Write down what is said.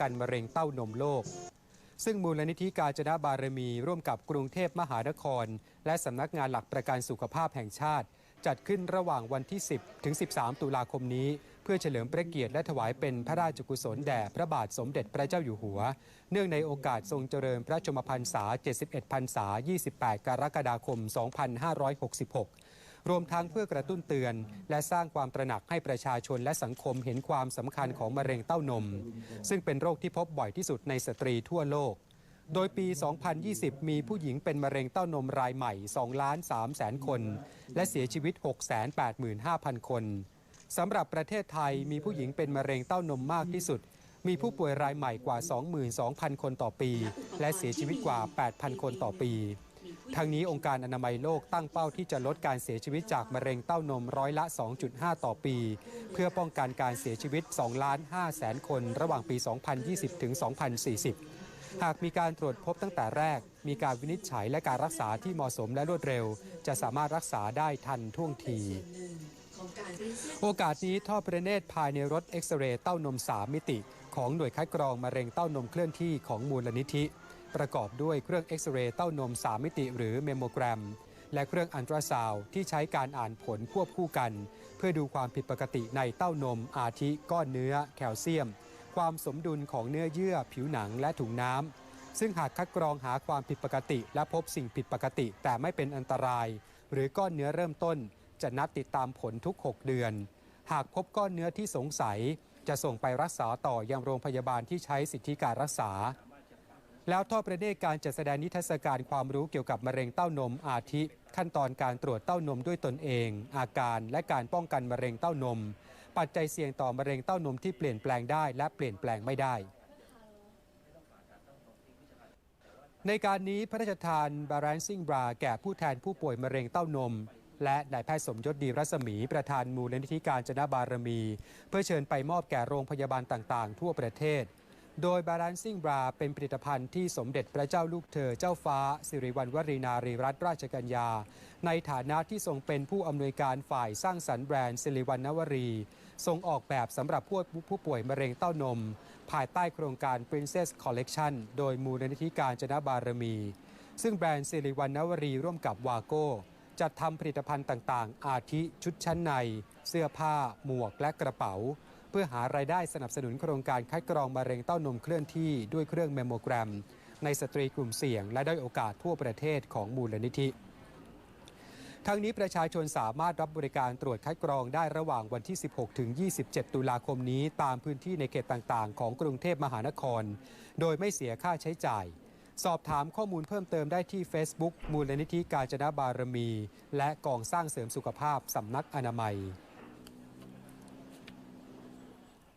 กันมะเร็งเต้านมโลก ซึ่งมูลนิธิกาจนบารมี ร่วมกับกรุงเทพมหานคร และสำนักงานหลักประกันสุขภาพแห่งชาติ จัดขึ้นระหว่างวันที่ 10 ถึง 13 ตุลาคมนี้ เพื่อเฉลิมพระเกียรติและถวายเป็นพระราชกุศลแด่พระบาทสมเด็จพระเจ้าอยู่หัว เนื่องในโอกาสทรงเจริญพระชมพรรษา 71 พรรษา 28 กรกฎาคม 2566 รวมทั้งเพื่อกระตุ้นเตือน และสร้างความตระหนักให้ประชาชนและสังคมเห็นความสำคัญของมะเร็งเต้านม ซึ่งเป็นโรคที่พบบ่อยที่สุดในสตรีทั่วโลก โดยปี 2020 มีผู้หญิงเป็นมะเร็งเต้านมรายใหม่2ล้าน3แสนคน และเสียชีวิต 685,000 คนสำหรับประเทศไทยมีผู้หญิงเป็นมะเร็งเต้านมมากที่สุด มีผู้ป่วยรายใหม่กว่า 22,000 คนต่อปี และเสียชีวิตกว่า 8,000 คนต่อปี ทางนี้องค์การอนามัยโลกตั้งเป้าที่จะลดการเสียชีวิตจากมะเร็งเต้านมร้อยละ 2.5 ต่อปี เพื่อป้องกันการเสียชีวิต 2 ล้าน5แสนคน ระหว่างปี 2020 ถึง 2040 หากมีการตรวจพบตั้งแต่แรก มีการวินิจฉัยและการรักษาที่เหมาะสมและรวดเร็ว จะสามารถรักษาได้ทันท่วงทีโอกาสนี้ท่อประเนตรภายในรถเอ็กซเรย์เต้านม 3 มิติ ของหน่วยคัดกรองมะเร็งเต้านมเคลื่อนที่ของมูลนิธิ ประกอบด้วยเครื่องเอ็กซเรย์เต้านม 3 มิติหรือเมมโมแกรม และเครื่องอันตราซาวที่ใช้การอ่านผลควบคู่กัน เพื่อดูความผิดปกติในเต้านม อาทิก้อนเนื้อ แคลเซียม ความสมดุลของเนื้อเยื่อ ผิวหนังและถุงน้ำซึ่งหากคัดกรองหาความผิดปกติ และพบสิ่งผิดปกติ แต่ไม่เป็นอันตราย หรือก้อนเนื้อเริ่มต้น จะนัดติดตามผลทุก 6 เดือน หากพบก้อนเนื้อที่สงสัย จะส่งไปรักษาต่อยังโรงพยาบาลที่ใช้สิทธิการรักษา แล้วทอดประเด็นการจัดแสดงนิทรรศการความรู้เกี่ยวกับมะเร็งเต้านมอาทิ ขั้นตอนการตรวจเต้านมด้วยตนเอง อาการและการป้องกันมะเร็งเต้านม ปัจจัยเสี่ยงต่อมะเร็งเต้านมที่เปลี่ยนแปลงได้และเปลี่ยนแปลงไม่ได้ในการนี้พระราชทาน Balancing Bra แก่ผู้แทนผู้ป่วยมะเร็งเต้านม และนายแพทย์สมยศดีรัศมี ประธานมูลนิธิการจนบารมี เพื่อเชิญไปมอบแก่โรงพยาบาลต่างๆ ทั่วประเทศ โดย Balancing Bra เป็นผลิตภัณฑ์ที่สมเด็จพระเจ้าลูกเธอเจ้าฟ้า สิริวัณวรีนารีรัตนราชกัญญา ในฐานะที่ทรงเป็นผู้อำนวยการฝ่ายสร้างสรรค์แบรนด์สิริวัณนวรี ทรงออกแบบสำหรับผู้ผู้ป่วยมะเร็งเต้านม ภายใต้โครงการ Princess Collection โดยมูลนิธิการจนบารมี ซึ่งแบรนด์สิริวัณนวรีร่วมกับวาโก้จัดทำผลิตภัณฑ์ต่าง ๆ อาทิชุดชั้นใน เสื้อผ้า หมวกและกระเป๋า พื่อหารายได้สนับสนุนโครงการคัดกรองมะเร็งเต้านมเคลื่อนที่ด้วยเครื่องเมมโมแกรม ในสตรีกลุ่มเสี่ยง และด้อยโอกาสทั่วประเทศของมูลนิธิทั้งนี้ประชาชนสามารถรับบริการตรวจคัดกรองได้ระหว่างวันที่ 16 ถึง 27 ตุลาคมนี้ ตามพื้นที่ในเขตต่างๆ ของกรุงเทพมหานคร โดยไม่เสียค่าใช้จ่าย สอบถามข้อมูลเพิ่มเติมได้ที่ Facebook มูลนิธิการจนบารมี และกองสร้างเสริมสุขภาพสำนักอนามัย